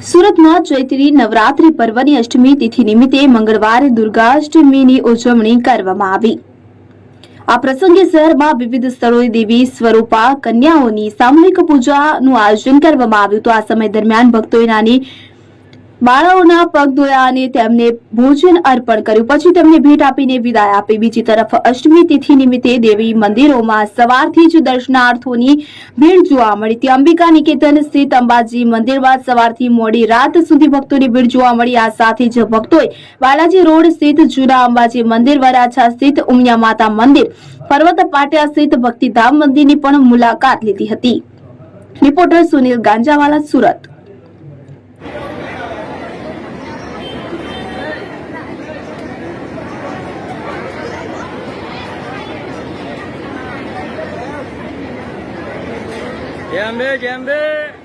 સુરતમાં ચૈત્રી નવરાત્રી પર્વની અષ્ટમી તિથિ નિમિત્તે મંગળવારે દુર્ગાષ્ટમીની ઉજવણી કરવામાં આવી. આ પ્રસંગે શહેરમાં વિવિધ સ્થળોએ દેવી સ્વરૂપા, કન્યાઓની સામૂહિક પૂજાનું આયોજન કરવામાં આવ્યું તો આ સમય દરમિયાન ભક્તોએ નાની બાળાઓના પગ ધોયા અને તેમને ભોજન અર્પણ કર્યું. પછી તેમને ભેટ આપીને વિદાય આપી. બીજી તરફ અષ્ટમી તિથિ નિમિત્તે દેવી મંદિરોમાં સવારથી જ દર્શનાર્થોની ભીડ જોવા મળી. હતી અંબિકા નિકેતન સ્થિત અંબાજી મંદિરમાં સવારથી મોડી રાત સુધી ભક્તોની ભીડ જોવા મળી. આ સાથે જ ભક્તોએ બાલાજી રોડ સ્થિત જૂના અંબાજી મંદિર વરાછા સ્થિત ઉમિયા માતા મંદિર, પર્વત પાટિયા સ્થિત ભક્તિધામ મંદિરની પણ મુલાકાત લીધી હતી. રિપોર્ટર સુનિલ ગાંજાવાલા, સુરત. 点呗点呗